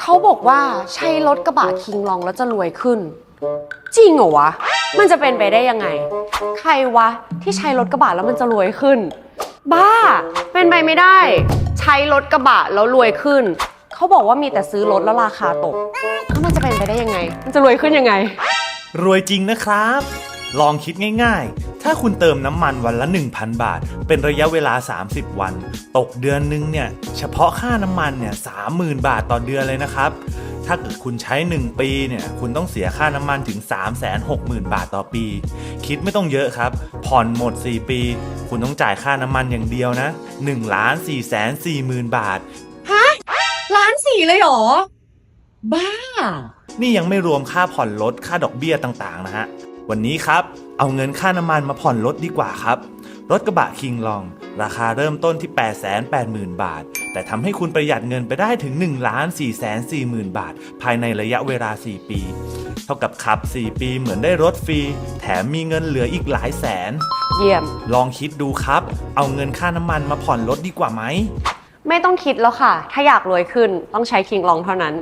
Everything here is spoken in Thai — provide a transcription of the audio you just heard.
เขาบอกว่าใช้รถกระบะคิงลองแล้วจะรวยขึ้น จริงเหรอวะ มันจะเป็นไปได้ยังไง ใครวะที่ใช้รถกระบะแล้วมันจะรวยขึ้น บ้า เป็นไปไม่ได้ ใช้รถกระบะแล้วรวยขึ้น เขาบอกว่ามีแต่ซื้อรถแล้วราคาตกแล้วมันจะเป็นไปได้ยังไง มันจะรวยขึ้นยังไง รวยจริงนะครับ ลองคิดง่าย ๆ ถ้าคุณเติมน้ำมันวันละ 1,000 บาท เป็นระยะเวลา 30 วัน ตกเดือนนึงเนี่ยเฉพาะค่าน้ำมันเนี่ย30,000บาทต่อเดือนเลยนะครับถ้าเกิดคุณใช้ 1 ปีเนี่ยคุณต้องเสียค่าน้ำมันถึง 360,000 บาทต่อปี คิดไม่ต้องเยอะครับ ผ่อนหมด 4 ปี คุณต้องจ่ายค่าน้ำมันอย่างเดียวนะ1ล้าน4แสน4หมื่นบาทล้านสี่เลยเหรอ บ้า นี่ยังไม่รวมค่าผ่อนรถค่าดอกเบี้ยต่างๆนะฮะ วันนี้ครับ เอาเงินค่าน้ำมันมาผ่อนรถดีกว่าครับ รถกระบะคิงลอง ราคาเริ่มต้นที่ 880,000 บาท แต่ทำให้คุณประหยัดเงินไปได้ถึง 1 4 4 0 0 0 0 บาท ภายในระยะเวลา 4 ปี เท่ากับขับ 4 ปีเหมือนได้รถฟรี แถมมีเงินเหลืออีกหลายแสน เยี่ยม ลองคิดดูครับ เอาเงินค่าน้ำมันมาผ่อนรถดีกว่าไหม ไม่ต้องคิดแล้วค่ะ ถ้าอยากรวยขึ้นต้องใช้คิงลองเท่านั้น